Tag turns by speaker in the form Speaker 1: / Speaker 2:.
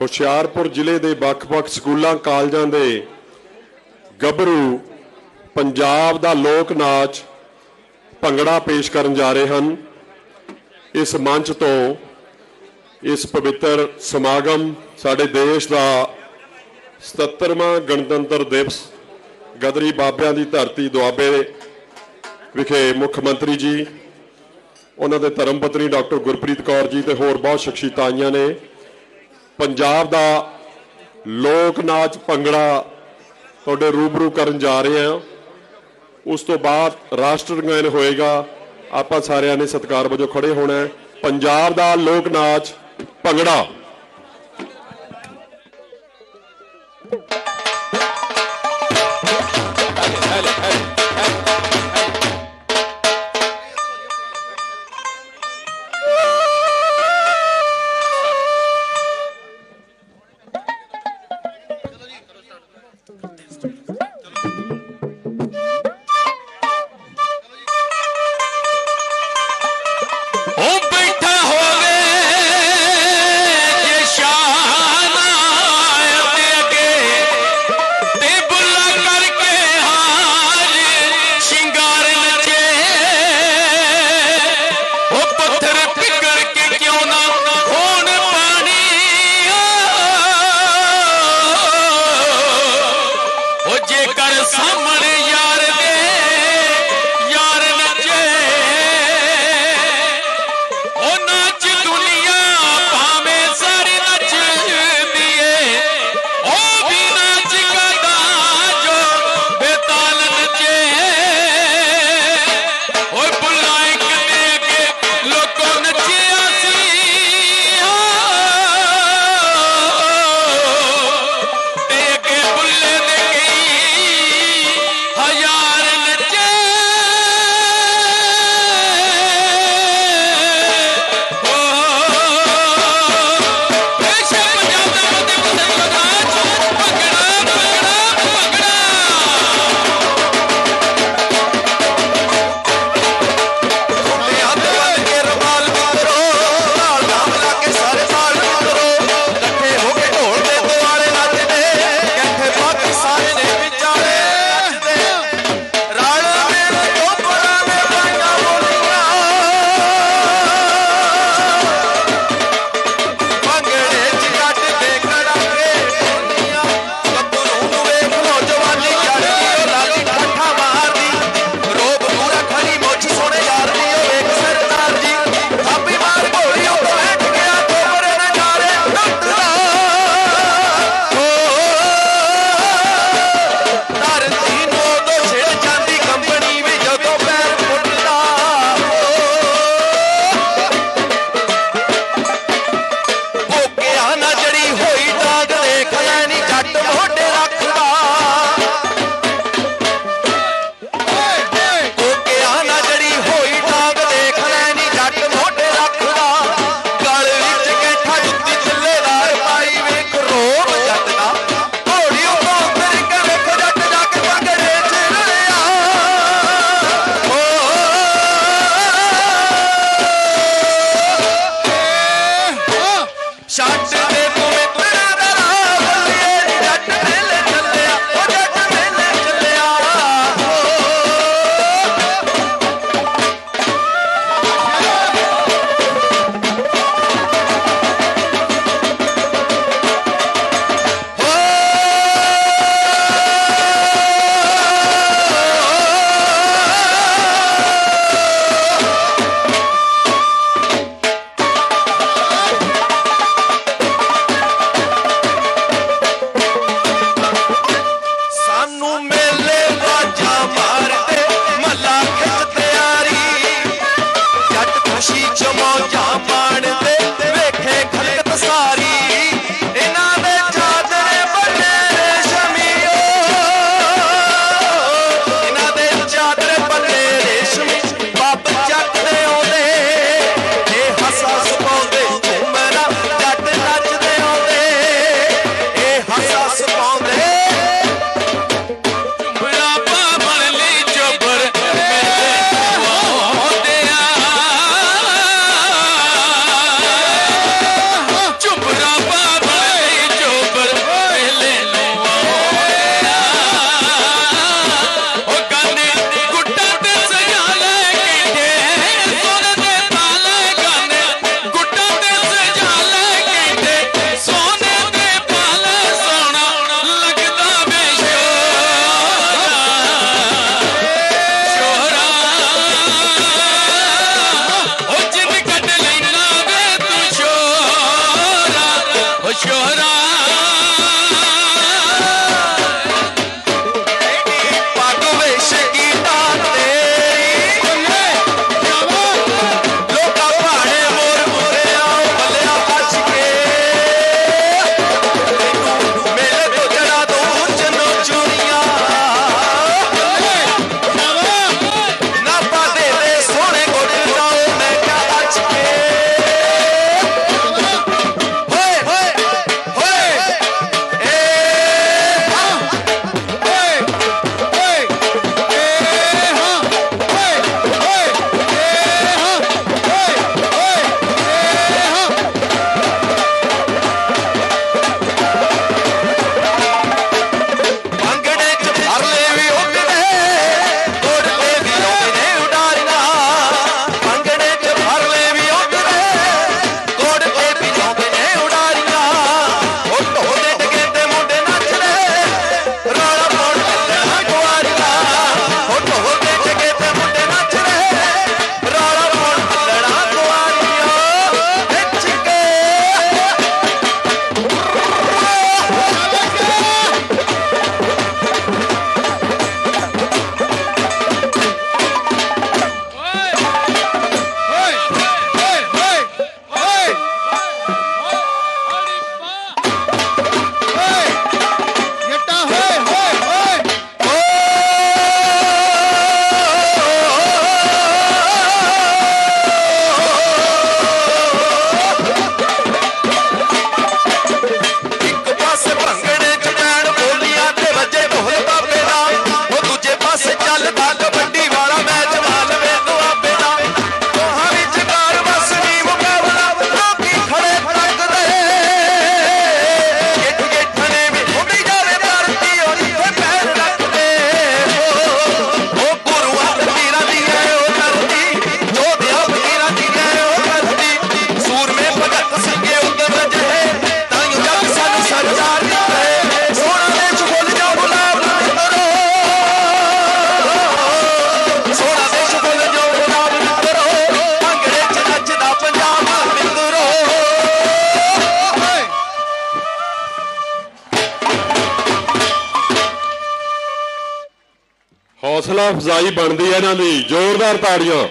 Speaker 1: ਹੁਸ਼ਿਆਰਪੁਰ ਜ਼ਿਲ੍ਹੇ ਦੇ ਵੱਖ-ਵੱਖ ਸਕੂਲਾਂ, ਕਾਲਜਾਂ ਦੇ ਗੱਭਰੂ ਪੰਜਾਬ ਦਾ ਲੋਕ ਨਾਚ ਭੰਗੜਾ ਪੇਸ਼ ਕਰਨ ਜਾ ਰਹੇ ਹਨ। ਇਸ ਮੰਚ ਤੋਂ ਇਸ ਪਵਿੱਤਰ ਸਮਾਗਮ ਸਾਡੇ ਦੇਸ਼ ਦਾ 77ਵਾਂ ਗਣਤੰਤਰ ਦਿਵਸ ਗਦਰੀ ਬਾਬਿਆਂ ਦੀ ਧਰਤੀ ਦੁਆਬੇ ਵਿਖੇ ਮੁੱਖ ਮੰਤਰੀ ਜੀ, ਉਹਨਾਂ ਦੇ ਧਰਮ ਪਤਨੀ ਡਾਕਟਰ ਗੁਰਪ੍ਰੀਤ ਕੌਰ ਜੀ ਤੇ ਹੋਰ ਬਹੁਤ ਸ਼ਖਸੀਅਤਾਂ ਆਈਆਂ ਨੇ। ਪੰਜਾਬ ਦਾ ਲੋਕ ਨਾਚ ਭੰਗੜਾ ਤੁਹਾਡੇ ਰੂਬਰੂ ਕਰਨ ਜਾ ਰਹੇ ਹਾਂ। ਉਸ ਤੋਂ ਬਾਅਦ ਰਾਸ਼ਟਰ ਗਾਇਨ ਹੋਏਗਾ। ਆਪਾਂ ਸਾਰਿਆਂ ਨੇ ਸਤਿਕਾਰ ਵਜੋਂ ਖੜੇ ਹੋਣਾ ਹੈ। ਪੰਜਾਬ ਦਾ ਲੋਕ ਨਾਚ ਭੰਗੜਾ।
Speaker 2: ਉਹ Thank you.
Speaker 1: ਹੌਸਲਾ ਅਫਜ਼ਾਈ ਬਣਦੀ ਹੈ ਇਹਨਾਂ ਦੀ ਜ਼ੋਰਦਾਰ ਤਾੜੀਆਂ।